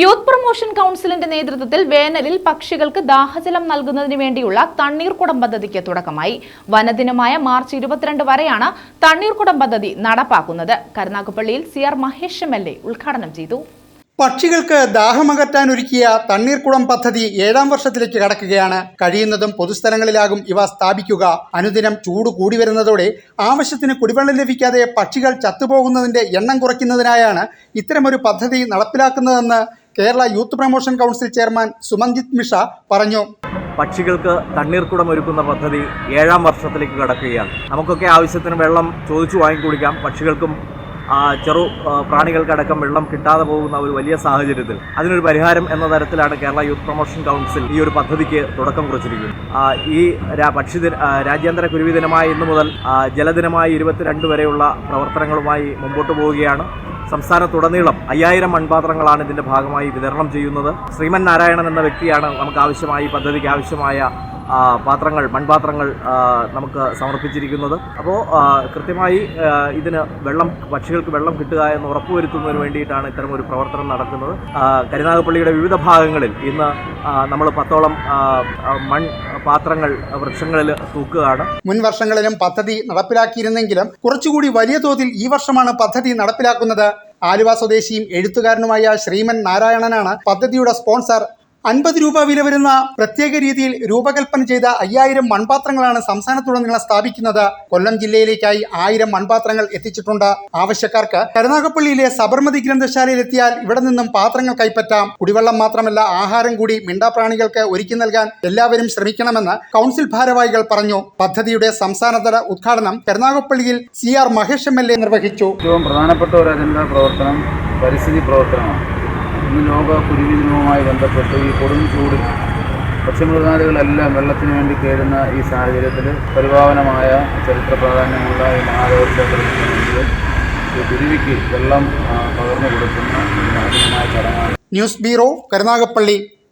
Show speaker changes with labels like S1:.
S1: Youth promotion കൗൺസിലിന്റെ നേതൃത്വത്തിൽ വേനലിൽ പക്ഷികൾക്ക് ദാഹജലം നൽകുന്നതിന് വേണ്ടിയുള്ള തണ്ണീർക്കുടം പദ്ധതിക്ക് തുടക്കമായി. വനദിനമായ മാർച്ച് ഇരുപത്തിരണ്ട് വരെയാണ് തണ്ണീർക്കുടം പദ്ധതി നടപ്പാക്കുന്നത്. കരുനാഗപ്പള്ളിയിൽ C R Mahesh M L A ഉദ്ഘാടനം ചെയ്തു.
S2: പക്ഷികൾക്ക് ദാഹമകറ്റാൻ ഒരുക്കിയ തണ്ണീർക്കുളം പദ്ധതി ഏഴാം വർഷത്തിലേക്ക് കടക്കുകയാണ്. കഴിയുന്നതും പൊതുസ്ഥലങ്ങളിലാകും ഇവ സ്ഥാപിക്കുക. അനുദിനം ചൂട് കൂടി വരുന്നതോടെ ആവശ്യത്തിന് കുടിവെള്ളം ലഭിക്കാതെ പക്ഷികൾ ചത്തുപോകുന്നതിന്റെ എണ്ണം കുറയ്ക്കുന്നതിനായാണ് ഇത്തരമൊരു പദ്ധതി നടപ്പിലാക്കുന്നതെന്ന് Kerala youth promotion council chairman Sumanjith Misha പറഞ്ഞു.
S3: പക്ഷികൾക്ക് തണ്ണീർക്കുടം ഒരുക്കുന്ന പദ്ധതി ഏഴാം വർഷത്തിലേക്ക് കടക്കുകയാണ്. നമുക്കൊക്കെ ആവശ്യത്തിന് വെള്ളം ചോദിച്ചു വാങ്ങിക്കുടിക്കാം പക്ഷികൾക്കും ചെറു പ്രാണികൾക്കടക്കം വെള്ളം കിട്ടാതെ പോകുന്ന ഒരു വലിയ സാഹചര്യത്തിൽ. അതിനൊരു പരിഹാരം എന്ന തരത്തിലാണ് കേരള യൂത്ത് പ്രൊമോഷൻ കൗൺസിൽ ഈ ഒരു പദ്ധതിക്ക് തുടക്കം കുറിച്ചിരിക്കുന്നത്. ഈ പക്ഷി രാജ്യാന്തര കുരുവി ദിനമായ ഇന്നു മുതൽ ജലദിനമായ ഇരുപത്തിരണ്ട് വരെയുള്ള പ്രവർത്തനങ്ങളുമായി മുമ്പോട്ട് പോവുകയാണ്. സംസ്ഥാനത്തുടനീളം അയ്യായിരം മൺപാത്രങ്ങളാണ് ഇതിന്റെ ഭാഗമായി വിതരണം ചെയ്യുന്നത്. ശ്രീമൻ നാരായണൻ എന്ന വ്യക്തിയാണ് നമുക്ക് ആവശ്യമായി പദ്ധതിക്ക് ആവശ്യമായ പാത്രങ്ങൾ മൺപാത്രങ്ങൾ നമുക്ക് സമർപ്പിച്ചിരിക്കുന്നത്. അപ്പോൾ കൃത്യമായി ഇതിന് വെള്ളം പക്ഷികൾക്ക് വെള്ളം കിട്ടുക എന്ന് ഉറപ്പുവരുത്തുന്നതിന് വേണ്ടിയിട്ടാണ് ഇത്തരം ഒരു പ്രവർത്തനം നടക്കുന്നത്. കരുനാഗപ്പള്ളിയുടെ വിവിധ ഭാഗങ്ങളിൽ ഇന്ന് നമ്മൾ പത്തോളം മൺ പാത്രങ്ങൾ വൃക്ഷങ്ങളിൽ തൂക്കുകയാണ്.
S2: മുൻ വർഷങ്ങളിലും പദ്ധതി നടപ്പിലാക്കിയിരുന്നെങ്കിലും കുറച്ചുകൂടി വലിയ തോതിൽ ഈ വർഷമാണ് പദ്ധതി നടപ്പിലാക്കുന്നത്. ആലുവ സ്വദേശിയും എഴുത്തുകാരനുമായ ശ്രീമൻ നാരായണനാണ് പദ്ധതിയുടെ സ്പോൺസർ. അൻപത് രൂപ വില വരുന്ന പ്രത്യേക രീതിയിൽ രൂപകൽപ്പന ചെയ്ത അയ്യായിരം മൺപാത്രങ്ങളാണ് സംസ്ഥാനത്തുടനീളം സ്ഥാപിക്കുന്നത്. കൊല്ലം ജില്ലയിലേക്കായി ആയിരം മൺപാത്രങ്ങൾ എത്തിച്ചിട്ടുണ്ട് ആവശ്യക്കാർക്ക്. കരുനാഗപ്പള്ളിയിലെ സബർമതി ഗ്രന്ഥശാലയിൽ എത്തിയാൽ ഇവിടെ നിന്നും പാത്രങ്ങൾ കൈപ്പറ്റാം. കുടിവെള്ളം മാത്രമല്ല ആഹാരം കൂടി മിണ്ടാപ്രാണികൾക്ക് ഒരുക്കി നൽകാൻ എല്ലാവരും ശ്രമിക്കണമെന്ന് കൗൺസിൽ ഭാരവാഹികൾ പറഞ്ഞു. പദ്ധതിയുടെ സംസ്ഥാനതല ഉദ്ഘാടനം കരുനാഗപ്പള്ളിയിൽ C R Mahesh M L A നിർവഹിച്ചു.
S4: ഏറ്റവും പ്രധാനപ്പെട്ട ഒരു അജണ്ട പ്രവർത്തനം പരിസ്ഥിതി പ്രവർത്തനമാണ്. ഇന്ന് ലോക കുരുവി ദിനവുമായി ബന്ധപ്പെട്ട് ഈ കൊടും ചൂട് പക്ഷിമൃഗാദികളെല്ലാം വെള്ളത്തിന് വേണ്ടി കയറുന്ന ഈ സാഹചര്യത്തിൽ പരിഭാവനമായ ചരിത്ര പ്രാധാന്യമുള്ള ഈ മഹാദേവ കുരുവിക്ക് വെള്ളം പകർന്നു കൊടുക്കുന്ന ചടങ്ങാണ്.
S2: News bureau Karunagappally.